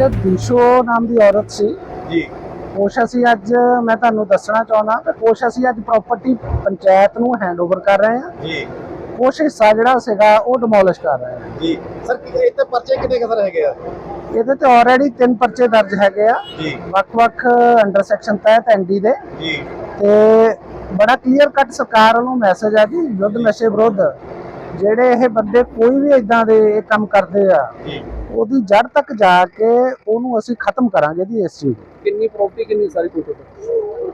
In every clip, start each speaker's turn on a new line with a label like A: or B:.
A: ਦੀਸ਼ੋ ਨਾਮ ਦੀ ਔਰਤ ਸੀ।
B: ਜੀ।
A: ਕੁਛ ਅਸੀਂ ਅੱਜ ਮੈਂ ਤੁਹਾਨੂੰ ਦੱਸਣਾ ਚਾਹੁੰਦਾ ਕਿ ਕੁਛ ਅਸੀਂ ਅੱਜ ਪ੍ਰਾਪਰਟੀ ਪੰਚਾਇਤ ਨੂੰ ਹੈਂਡਓਵਰ ਕਰ ਰਹੇ ਹਾਂ।
B: ਜੀ।
A: ਕੁਛ ਹਿੱਸਾ ਜਿਹੜਾ ਸੀਗਾ ਉਹ ਡਿਮੋਲਿਸ਼ ਕਰ ਰਹੇ ਹਾਂ।
B: ਜੀ। ਸਰ ਕਿ ਇਹ ਤੇ ਪਰਚੇ ਕਿੰਨੇ ਕਦਰ ਹੈਗੇ ਆ?
A: ਇਹਦੇ ਤੇ ਆਲਰੇਡੀ ਤਿੰਨ ਪਰਚੇ ਦਰਜ ਹੈਗੇ ਆ।
B: ਜੀ।
A: ਵੱਖ-ਵੱਖ ਅੰਡਰ ਸੈਕਸ਼ਨ ਤਹਿਤ ਐਨਡੀ ਦੇ।
B: ਜੀ।
A: ਤੇ ਬੜਾ ਕਲੀਅਰ ਕੱਟ ਸਰਕਾਰ ਵੱਲੋਂ ਮੈਸੇਜ ਆ ਜੀ ਯੁੱਧ ਨਸ਼ੇ ਵਿਰੁੱਧ। ਜਿਹੜੇ ਇਹ ਬੰਦੇ ਕੋਈ ਵੀ ਇਦਾਂ ਦੇ ਇਹ ਕੰਮ ਕਰਦੇ ਆ ਉਹਦੀ ਜੜ ਤੱਕ ਜਾ ਕੇ ਉਹਨੂੰ ਅਸੀਂ ਖਤਮ ਕਰਾਂਗੇ ਜੀ ਇਸ ਚੀਜ਼।
C: ਕਿੰਨੀ ਪ੍ਰਾਪਰਟੀ ਕਿੰਨੀ ਸਾਰੀ ਟੋਟਲ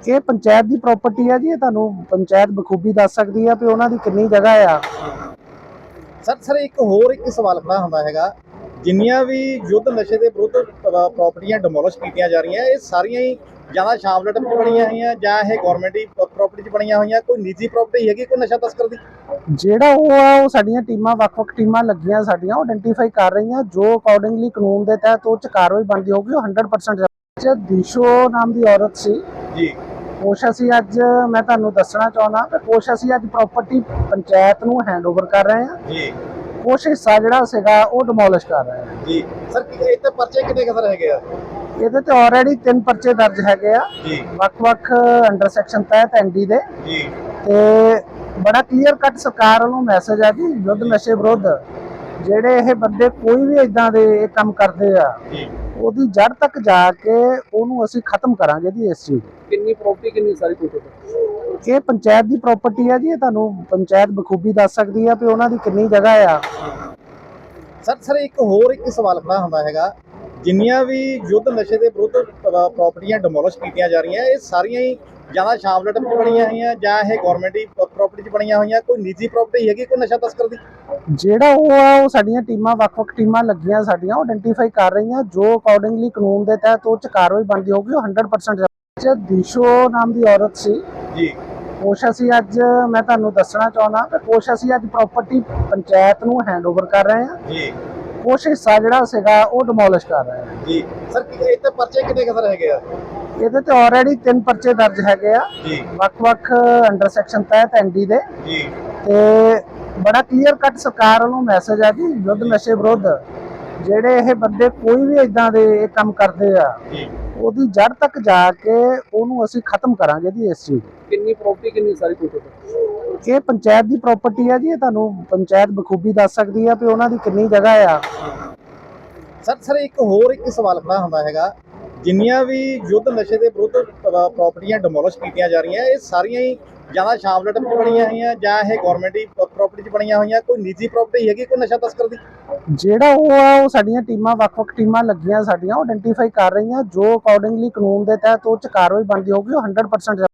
A: ਇਹ ਪੰਚਾਇਤ ਦੀ ਪ੍ਰਾਪਰਟੀ ਹੈ ਜੀ ਇਹ ਤੁਹਾਨੂੰ ਪੰਚਾਇਤ ਬਖੂਬੀ ਦੱਸ ਸਕਦੀ ਆ ਵੀ ਉਹਨਾਂ ਦੀ ਕਿੰਨੀ ਜਗ੍ਹਾ ਆ।
B: ਸਰ ਸਰ ਇੱਕ ਹੋਰ ਇੱਕ ਸਵਾਲ ਖੜਾ ਹੁੰਦਾ ਹੈਗਾ। ਜਿੰਨੀਆਂ ਵੀ ਯੁੱਧ ਨਸ਼ੇ ਦੇ ਵਿਰੁੱਧ ਪ੍ਰਾਪਰਟੀਆਂ ਡਿਮੋਲਿਸ਼ ਕੀਤੀਆਂ ਜਾ ਰਹੀਆਂ ਇਹ ਸਾਰੀਆਂ ਹੀ ਜਾਂ ਸ਼ਾਮਲਟ ਵਿੱਚ ਬਣੀਆਂ ਹੋਈਆਂ ਜਾਂ ਇਹ ਗਵਰਨਮੈਂਟ ਦੀ ਪ੍ਰਾਪਰਟੀ 'ਚ ਬਣੀਆਂ ਹੋਈਆਂ ਕੋਈ ਨਿੱਜੀ ਪ੍ਰਾਪਰਟੀ ਹੈਗੀ ਕੋਈ ਨਸ਼ਾ ਤਸਕਰ ਦੀ?
A: ਜਿਹੜਾ ਉਹ ਆ ਉਹ ਸਾਡੀਆਂ ਟੀਮਾਂ ਵੱਖ-ਵੱਖ ਟੀਮਾਂ ਲੱਗੀਆਂ ਸਾਡੀਆਂ ਉਹ ਆਇਡੈਂਟੀਫਾਈ ਕਰ ਰਹੀਆਂ ਜੋ ਅਕੋਰਡਿੰਗਲੀ ਕਾਨੂੰਨ ਦੇ ਤਹਿਤ ਉਹ ਚ ਕਾਰਵਾਈ ਬਣਦੀ ਹੋਊਗੀ ਉਹ 100% ਚ ਦੀਸ਼ੋ ਨਾਮ ਦੀ ਔਰਤ ਸੀ।
B: ਜੀ।
A: ਕੁਛ ਅਸੀਂ ਅੱਜ ਮੈਂ ਤੁਹਾਨੂੰ ਦੱਸਣਾ ਚਾਹੁੰਦਾ ਕਿ ਕੁਛ ਅਸੀਂ ਅੱਜ ਪ੍ਰਾਪਰਟੀ ਪੰਚਾਇਤ ਨੂੰ ਹੈਂਡਓਵਰ ਕਰ ਰਹੇ ਹਾਂ।
B: ਜੀ।
A: ਕੁਛ ਹਿੱਸਾ ਜਿਹੜਾ ਸੀਗਾ ਉਹ ਡਿਮੋਲਿਸ਼ ਕਰ ਰਹੇ ਹਾਂ।
B: ਜੀ। ਸਰ ਕਿ ਇਹ ਤੇ ਪਰਚੇ ਕਿੰਨੇ ਕਦਰ ਹੈਗੇ ਆ?
A: ਇਹਦੇ ਤੇ ਆਲਰੇਡੀ ਤਿੰਨ ਪਰਚੇ ਦਰਜ ਹੈਗੇ ਆ।
B: ਜੀ।
A: ਵੱਖ-ਵੱਖ ਅੰਡਰ ਸੈਕਸ਼ਨ ਤਹਿਤ ਐਨਡੀ ਦੇ।
B: ਜੀ।
A: ਤੇ ਬੜਾ ਕਲੀਅਰ ਕੱਟ ਸਰਕਾਰ ਵੱਲੋਂ ਮੈਸੇਜ ਆ ਜੀ ਯੁੱਧ ਨਸ਼ੇ ਵਿਰੁੱਧ। ਜਿਹੜੇ ਇਹ ਬੰਦੇ ਕੋਈ ਵੀ ਇਦਾਂ ਦੇ ਇਹ ਕੰਮ ਕਰਦੇ ਆ
B: ਜੀ।
A: ਉਹਦੀ ਜੜ ਤੱਕ ਜਾ ਕੇ ਉਹਨੂੰ ਅਸੀਂ ਖਤਮ ਕਰਾਂਗੇ ਜੀ ਇਸ ਚੀਜ਼।
C: ਕਿੰਨੀ ਪ੍ਰਾਪਰਟੀ ਕਿੰਨੀ ਸਾਰੀ ਟੋਟਲ
A: ਇਹ ਪੰਚਾਇਤ ਦੀ ਪ੍ਰਾਪਰਟੀ ਹੈ ਜੀ ਇਹ ਤੁਹਾਨੂੰ ਪੰਚਾਇਤ ਬਖੂਬੀ ਦੱਸ ਸਕਦੀ ਆ ਵੀ ਉਹਨਾਂ ਦੀ ਕਿੰਨੀ ਜਗ੍ਹਾ ਆ।
B: ਸਰ ਸਰ ਇੱਕ ਹੋਰ ਇੱਕ ਸਵਾਲ ਖੜਾ ਹੁੰਦਾ ਹੈਗਾ। ਜਿੰਨੀਆਂ ਵੀ ਯੁੱਧ ਨਸ਼ੇ ਦੇ ਵਿਰੁੱਧ ਪ੍ਰਾਪਰਟੀਆਂ ਡਿਮੋਲਿਸ਼ ਕੀਤੀਆਂ ਜਾ ਰਹੀਆਂ ਇਹ ਸਾਰੀਆਂ ਹੀ ਜਾਂ ਸ਼ਾਮਲਟ ਵਿੱਚ ਬਣੀਆਂ ਹੋਈਆਂ ਜਾਂ ਇਹ ਗਵਰਨਮੈਂਟ ਦੀ ਪ੍ਰਾਪਰਟੀ 'ਚ ਬਣੀਆਂ ਹੋਈਆਂ ਕੋਈ ਨਿੱਜੀ ਪ੍ਰਾਪਰਟੀ ਹੈਗੀ ਕੋਈ ਨਸ਼ਾ ਤਸਕਰ ਦੀ?
A: ਜਿਹੜਾ ਉਹ ਆ ਉਹ ਸਾਡੀਆਂ ਟੀਮਾਂ ਵੱਖ-ਵੱਖ ਟੀਮਾਂ ਲੱਗੀਆਂ ਸਾਡੀਆਂ ਉਹ ਆਇਡੈਂਟੀਫਾਈ ਕਰ ਰਹੀਆਂ ਜੋ ਅਕੋਰਡਿੰਗਲੀ ਕਾਨੂੰਨ ਦੇ ਤਹਿਤ ਉਹ ਚ ਕਾਰਵਾਈ ਬਣਦੀ ਹੋਊਗੀ ਉਹ 100% ਚ। ਦੀਸ਼ੋ ਨਾਮ ਦੀ ਔਰਤ ਸੀ।
B: ਜੀ।
A: ਕੁਛ ਅਸੀਂ ਅੱਜ ਮੈਂ ਤੁਹਾਨੂੰ ਦੱਸਣਾ ਚਾਹੁੰਦਾ ਕਿ ਕੁਛ ਅਸੀਂ ਅੱਜ ਪ੍ਰਾਪਰਟੀ ਪੰਚਾਇਤ ਨੂੰ ਹੈਂਡਓਵਰ ਕਰ ਰਹੇ ਹਾਂ।
B: ਜੀ।
A: ਕੁਛ ਹਿੱਸਾ ਜਿਹੜਾ ਸੀਗਾ ਉਹ ਡਿਮੋਲਿਸ਼ ਕਰ ਰਹੇ ਹਾਂ।
B: ਜੀ। ਸਰ ਕਿ ਇਹ ਤੇ ਪਰਚੇ ਕਿੰਨੇ ਕਦਰ ਹੈਗੇ ਆ?
A: ਇਹਦੇ ਤੇ ਆਲਰੇਡੀ ਤਿੰਨ ਪਰਚੇ ਦਰਜ ਹੈਗੇ ਆ।
B: ਜੀ।
A: ਵੱਖ-ਵੱਖ ਅੰਡਰ ਸੈਕਸ਼ਨ ਤਹਿਤ ਐਨਡੀ ਦੇ।
B: ਜੀ।
A: ਤੇ ਬੜਾ ਕਲੀਅਰ ਕੱਟ ਸਰਕਾਰ ਵੱਲੋਂ ਮੈਸੇਜ ਆ ਜੀ ਯੁੱਧ ਨਸ਼ੇ ਵਿਰੁੱਧ। ਜਿਹੜੇ ਇਹ ਬੰਦੇ ਕੋਈ ਵੀ ਇਦਾਂ ਦੇ ਇਹ ਕੰਮ ਕਰਦੇ ਆ ਉਹਦੀ ਜੜ ਤੱਕ ਜਾ ਕੇ ਉਹਨੂੰ ਅਸੀਂ ਖਤਮ ਕਰਾਂਗੇ ਜੀ ਇਸ ਚੀਜ਼।
C: ਕਿੰਨੀ ਪ੍ਰਾਪਰਟੀ ਕਿੰਨੀ ਸਾਰੀ ਟੋਟਲ
A: ਇਹ ਪੰਚਾਇਤ ਦੀ ਪ੍ਰਾਪਰਟੀ ਹੈ ਜੀ ਇਹ ਤੁਹਾਨੂੰ ਪੰਚਾਇਤ ਬਖੂਬੀ ਦੱਸ ਸਕਦੀ ਆ ਵੀ ਉਹਨਾਂ ਦੀ ਕਿੰਨੀ ਜਗ੍ਹਾ ਆ।
B: ਸਰ ਸਰ ਇੱਕ ਹੋਰ ਇੱਕ ਸਵਾਲ ਖੜਾ ਹੁੰਦਾ ਹੈਗਾ। ਜਿੰਨੀਆਂ ਵੀ ਯੁੱਧ ਨਸ਼ੇ ਦੇ ਵਿਰੁੱਧ ਪ੍ਰਾਪਰਟੀਆਂ ਡਿਮੋਲਿਸ਼ ਕੀਤੀਆਂ ਜਾ ਰਹੀਆਂ, ਇਹ ਸਾਰੀਆਂ ਹੀ ਜਾਂ ਸ਼ਾਮਲਟ ਵਿੱਚ ਬਣੀਆਂ ਹੋਈਆਂ, ਜਾਂ ਇਹ ਗਵਰਨਮੈਂਟ ਦੀ ਪ੍ਰਾਪਰਟੀ 'ਚ ਬਣੀਆਂ ਹੋਈਆਂ, ਕੋਈ ਨਿੱਜੀ ਪ੍ਰਾਪਰਟੀ ਹੈਗੀ, ਕੋਈ ਨਸ਼ਾ ਤਸਕਰ ਦੀ?
A: ਜਿਹੜਾ ਉਹ ਆ, ਉਹ ਸਾਡੀਆਂ ਟੀਮਾਂ, ਵੱਖ-ਵੱਖ ਟੀਮਾਂ ਲੱਗੀਆਂ ਸਾਡੀਆਂ, ਉਹ ਆਇਡੈਂਟੀਫਾਈ ਕਰ ਰਹੀਆਂ, ਜੋ ਅਕੋਰਡਿੰਗਲੀ ਕਾਨੂੰਨ ਦੇ ਤਹਿਤ ਉਹ ਚ ਕਾਰਵਾਈ ਬਣਦੀ ਹੋਊਗੀ, ਉਹ 100%